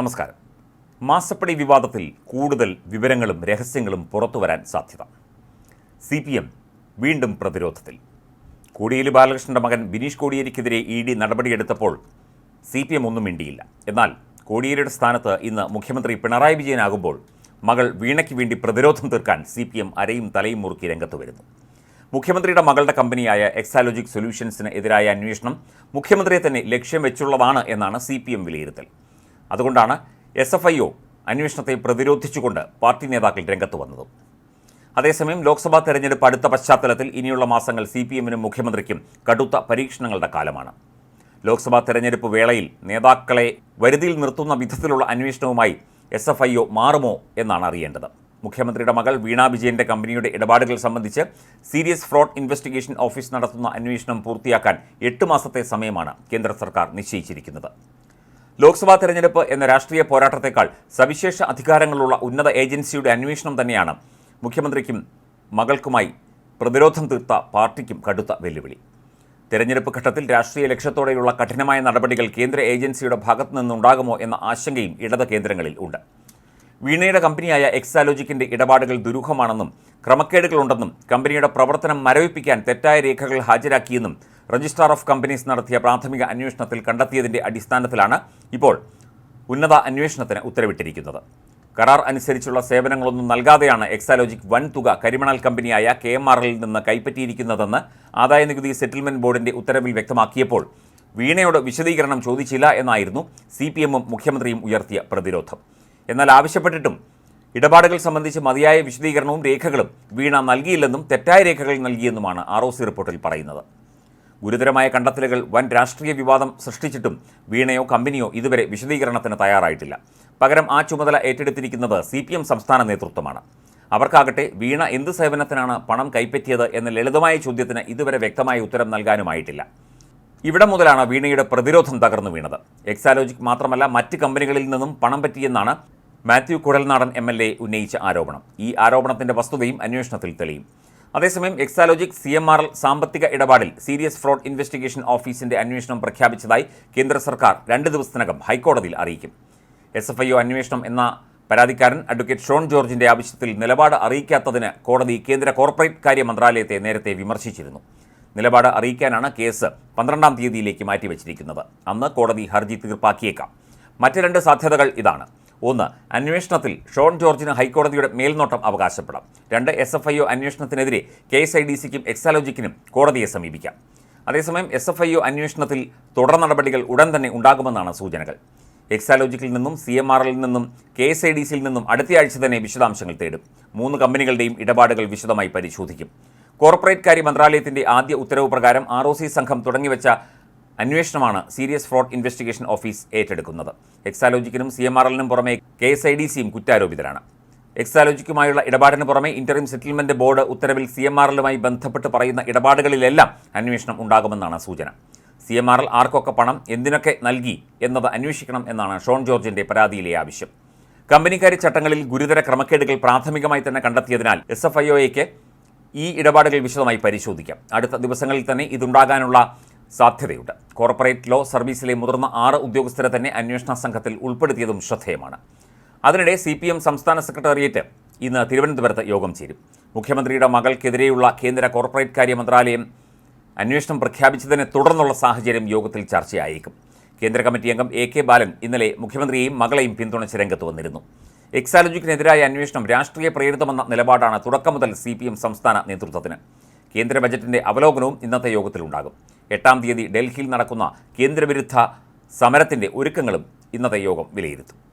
നമസ്കാരം. മാസപ്പടി വിവാദത്തിൽ കൂടുതൽ വിവരങ്ങളും രഹസ്യങ്ങളും പുറത്തുവരാൻ സാധ്യത. സി പി എം വീണ്ടും പ്രതിരോധത്തിൽ. കോടിയേരി ബാലകൃഷ്ണന്റെ മകൻ ബിനീഷ് കോടിയേരിക്കെതിരെ ഇ ഡി നടപടിയെടുത്തപ്പോൾ സി പി എം ഒന്നും മിണ്ടിയില്ല. എന്നാൽ കോടിയേരിയുടെ സ്ഥാനത്ത് ഇന്ന് മുഖ്യമന്ത്രി പിണറായി വിജയനാകുമ്പോൾ മകൾ വീണയ്ക്ക് വേണ്ടി പ്രതിരോധം തീർക്കാൻ സി പി എം അരയും തലയും മുറുക്കി രംഗത്ത് വരുന്നു. മുഖ്യമന്ത്രിയുടെ മകളുടെ കമ്പനിയായ എക്സാലോജിക് സൊല്യൂഷൻസിന് എതിരായ അന്വേഷണം മുഖ്യമന്ത്രിയെ തന്നെ ലക്ഷ്യം വെച്ചുള്ളതാണ് എന്നാണ് സി പി എം വിലയിരുത്തൽ. അതുകൊണ്ടാണ് എസ് എഫ് ഐ ഒ അന്വേഷണത്തെ പ്രതിരോധിച്ചുകൊണ്ട് പാർട്ടി നേതാക്കൾ രംഗത്ത് വന്നത്. അതേസമയം ലോക്സഭാ തെരഞ്ഞെടുപ്പ് അടുത്ത പശ്ചാത്തലത്തിൽ ഇനിയുള്ള മാസങ്ങൾ സി പി എമ്മിനും മുഖ്യമന്ത്രിക്കും കടുത്ത പരീക്ഷണങ്ങളുടെ കാലമാണ്. ലോക്സഭാ തെരഞ്ഞെടുപ്പ് വേളയിൽ നേതാക്കളെ വരുതിയിൽ നിർത്തുന്ന വിധത്തിലുള്ള അന്വേഷണവുമായി എസ് എഫ് ഐ ഒ മാറുമോ എന്നാണ് അറിയേണ്ടത്. മുഖ്യമന്ത്രിയുടെ മകൾ വീണാ വിജയന്റെ കമ്പനിയുടെ ഇടപാടുകൾ സംബന്ധിച്ച് സീരിയസ് ഫ്രോഡ് ഇൻവെസ്റ്റിഗേഷൻ ഓഫീസ് നടത്തുന്ന അന്വേഷണം പൂർത്തിയാക്കാൻ എട്ട് മാസത്തെ സമയമാണ് കേന്ദ്ര സർക്കാർ നിശ്ചയിച്ചിരിക്കുന്നത്. ലോക്സഭാ തെരഞ്ഞെടുപ്പ് എന്ന രാഷ്ട്രീയ പോരാട്ടത്തെക്കാൾ സവിശേഷ അധികാരങ്ങളുള്ള ഉന്നത ഏജൻസിയുടെ അന്വേഷണം തന്നെയാണ് മുഖ്യമന്ത്രിക്കും മകൾക്കുമായി പ്രതിരോധം തീർത്ത പാർട്ടിക്കും കടുത്ത വെല്ലുവിളി. തെരഞ്ഞെടുപ്പ് ഘട്ടത്തിൽ രാഷ്ട്രീയ ലക്ഷ്യത്തോടെയുള്ള കഠിനമായ നടപടികൾ കേന്ദ്ര ഏജൻസിയുടെ ഭാഗത്തു നിന്നുണ്ടാകുമോ എന്ന ആശങ്കയും ഇടത് കേന്ദ്രങ്ങളിൽ ഉണ്ട്. വീണയുടെ കമ്പനിയായ എക്സാലോജിക്കിന്റെ ഇടപാടുകൾ ദുരൂഹമാണെന്നും ക്രമക്കേടുകളുണ്ടെന്നും കമ്പനിയുടെ പ്രവർത്തനം മരവിപ്പിക്കാൻ തെറ്റായ രേഖകൾ ഹാജരാക്കിയെന്നും രജിസ്ട്രാർ ഓഫ് കമ്പനീസ് നടത്തിയ പ്രാഥമിക അന്വേഷണത്തിൽ കണ്ടെത്തിയതിന്റെ അടിസ്ഥാനത്തിലാണ് ഇപ്പോൾ ഉന്നത അന്വേഷണത്തിന് ഉത്തരവിട്ടിരിക്കുന്നത്. കരാർ അനുസരിച്ചുള്ള സേവനങ്ങളൊന്നും നൽകാതെയാണ് എക്സാലോജിക് വൻ തുക കരിമണൽ കമ്പനിയായ കെ എം ആറിൽ നിന്ന് കൈപ്പറ്റിയിരിക്കുന്നതെന്ന് ആദായനികുതി സെറ്റിൽമെന്റ് ബോർഡിന്റെ ഉത്തരവിൽ വ്യക്തമാക്കിയപ്പോൾ വീണയോട് വിശദീകരണം ചോദിച്ചില്ല എന്നായിരുന്നു സി പി എമ്മും മുഖ്യമന്ത്രിയും ഉയർത്തിയ പ്രതിരോധം. എന്നാൽ ആവശ്യപ്പെട്ടിട്ടും ഇടപാടുകൾ സംബന്ധിച്ച് മതിയായ വിശദീകരണവും രേഖകളും വീണ നൽകിയില്ലെന്നും തെറ്റായ രേഖകൾ നൽകിയെന്നുമാണ് ആർ ഒ സി റിപ്പോർട്ടിൽ പറയുന്നത്. ഗുരുതരമായ കണ്ടെത്തലുകൾ വൻ രാഷ്ട്രീയ വിവാദം സൃഷ്ടിച്ചിട്ടും വീണയോ കമ്പനിയോ ഇതുവരെ വിശദീകരണത്തിന് തയ്യാറായിട്ടില്ല. പകരം ആ ചുമതല ഏറ്റെടുത്തിരിക്കുന്നത് സി പി എം സംസ്ഥാന നേതൃത്വമാണ്. അവർക്കാകട്ടെ വീണ എന്ത് സേവനത്തിനാണ് പണം കൈപ്പറ്റിയത് എന്ന ലളിതമായ ചോദ്യത്തിന് ഇതുവരെ വ്യക്തമായ ഉത്തരം നൽകാനുമായിട്ടില്ല. ഇവിടെ മുതലാണ് വീണയുടെ പ്രതിരോധം തകർന്നു വീണത്. എക്സാലോജിക് മാത്രമല്ല മറ്റ് കമ്പനികളിൽ നിന്നും പണം പറ്റിയെന്നാണ് Mathew Kuzhalnadan M L A ഉന്നയിച്ച ആരോപണം. ഈ ആരോപണത്തിന്റെ വസ്തുതയും അന്വേഷണത്തിൽ തെളിയും. അതേസമയം Exalogic C M R L സാമ്പത്തിക ഇടപാടിൽ സീരിയസ് ഫ്രോഡ് ഇൻവെസ്റ്റിഗേഷൻ ഓഫീസിന്റെ അന്വേഷണം പ്രഖ്യാപിച്ചതായി കേന്ദ്ര സർക്കാർ രണ്ട് ദിവസത്തിനകം ഹൈക്കോടതിയിൽ അറിയിക്കും. എസ് എഫ് ഐ ഒ അന്വേഷണം എന്ന പരാതിക്കാരൻ അഡ്വക്കേറ്റ് ഷോൺ ജോർജിന്റെ ആവശ്യത്തിൽ നിലപാട് അറിയിക്കാത്തതിന് കോടതി കേന്ദ്ര കോർപ്പറേറ്റ് കാര്യ മന്ത്രാലയത്തെ നേരത്തെ വിമർശിച്ചിരുന്നു. നിലപാട് അറിയിക്കാനാണ് കേസ് പന്ത്രണ്ടാം തീയതിയിലേക്ക് മാറ്റിവെച്ചിരിക്കുന്നത്. അന്ന് കോടതി ഹർജി തീർപ്പാക്കിയേക്കാം. മറ്റ് രണ്ട് സാധ്യതകൾ ഇതാണ്. ഒന്ന് അന്വേഷണത്തിൽ ഷോൺ ജോർജിന് ഹൈക്കോടതിയുടെ മേൽനോട്ടം അവകാശപ്പെടാം. രണ്ട് എസ് എഫ് ഐ ഒ അന്വേഷണത്തിനെതിരെ കെ എസ് ഐ ഡി സിക്കും എക്സാലോജിക്കിനും കോടതിയെ സമീപിക്കാം. അതേസമയം എസ് എഫ് ഐ ഒ അന്വേഷണത്തിൽ തുടർ നടപടികൾ ഉടൻ തന്നെ ഉണ്ടാകുമെന്നാണ് സൂചനകൾ. എക്സാലോജിക്കിൽ നിന്നും സി എം ആർ എൽ നിന്നും കെ എസ് ഐ ഡി സിയിൽ നിന്നും അടുത്തയാഴ്ച തന്നെ വിശദാംശങ്ങൾ തേടും. മൂന്ന് കമ്പനികളുടെയും ഇടപാടുകൾ വിശദമായി പരിശോധിക്കും. കോർപ്പറേറ്റ് കാര്യ മന്ത്രാലയത്തിന്റെ ആദ്യ ഉത്തരവ് പ്രകാരം ആർ ഒ സി സംഘം തുടങ്ങിവെച്ച അന്വേഷണമാണ് സീരിയസ് ഫ്രോഡ് ഇൻവെസ്റ്റിഗേഷൻ ഓഫീസ് ഏറ്റെടുക്കുന്നത്. എക്സാലോജിക്കിനും സി എം ആർ എല്ലിനും പുറമെ കെ എസ് ഐ ഡി സിയും കുറ്റാരോപിതരാണ്. എക്സാലോജിക്കുമായുള്ള ഇടപാടിന് പുറമെ ഇന്ററിം സെറ്റിൽമെന്റ് ബോർഡ് ഉത്തരവിൽ സി എം ആർ എല്ലുമായി ബന്ധപ്പെട്ട് പറയുന്ന ഇടപാടുകളിലെല്ലാം അന്വേഷണം ഉണ്ടാകുമെന്നാണ് സൂചന. സി എം ആർ എൽ ആർക്കൊക്കെ പണം എന്തിനൊക്കെ നൽകി എന്നത് അന്വേഷിക്കണം എന്നാണ് ഷോൺ ജോർജിന്റെ പരാതിയിലെ ആവശ്യം. കമ്പനിക്കാരി ചട്ടങ്ങളിൽ ഗുരുതര ക്രമക്കേടുകൾ പ്രാഥമികമായി തന്നെ കണ്ടെത്തിയതിനാൽ എസ് എഫ് ഐ ഒയ്ക്ക് ഈ ഇടപാടുകൾ വിശദമായി പരിശോധിക്കാം. അടുത്ത ദിവസങ്ങളിൽ തന്നെ ഇതുണ്ടാകാനുള്ള സാധ്യതയുണ്ട്. കോർപ്പറേറ്റ് ലോ സർവീസിലെ മുതിർന്ന ആറ് ഉദ്യോഗസ്ഥരെ തന്നെ അന്വേഷണ സംഘത്തിൽ ഉൾപ്പെടുത്തിയതും ശ്രദ്ധേയമാണ്. അതിനിടെ സി പി എം സംസ്ഥാന സെക്രട്ടേറിയറ്റ് ഇന്ന് തിരുവനന്തപുരത്ത് യോഗം ചേരും. മുഖ്യമന്ത്രിയുടെ മകൾക്കെതിരെയുള്ള കേന്ദ്ര കോർപ്പറേറ്റ് കാര്യ മന്ത്രാലയം അന്വേഷണം പ്രഖ്യാപിച്ചതിനെ തുടർന്നുള്ള സാഹചര്യം യോഗത്തിൽ ചർച്ചയായേക്കും. കേന്ദ്ര കമ്മിറ്റി അംഗം എ കെ ബാലൻ ഇന്നലെ മുഖ്യമന്ത്രിയെയും മകളെയും പിന്തുണച്ച് രംഗത്ത് വന്നിരുന്നു. എക്സാലോജിക്കിനെതിരായ അന്വേഷണം രാഷ്ട്രീയ പ്രേരിതമെന്ന നിലപാടാണ് തുടക്കം മുതൽ സി പി എം സംസ്ഥാന നേതൃത്വത്തിന്. കേന്ദ്ര ബജറ്റിന്റെ അവലോകനവും ഇന്നത്തെ യോഗത്തിലുണ്ടാകും. എട്ടാം തീയതി ഡൽഹിയിൽ നടക്കുന്ന കേന്ദ്രവിരുദ്ധ സമരത്തിന്റെ ഒരുക്കങ്ങളും ഇന്നത്തെ യോഗം വിലയിരുത്തും.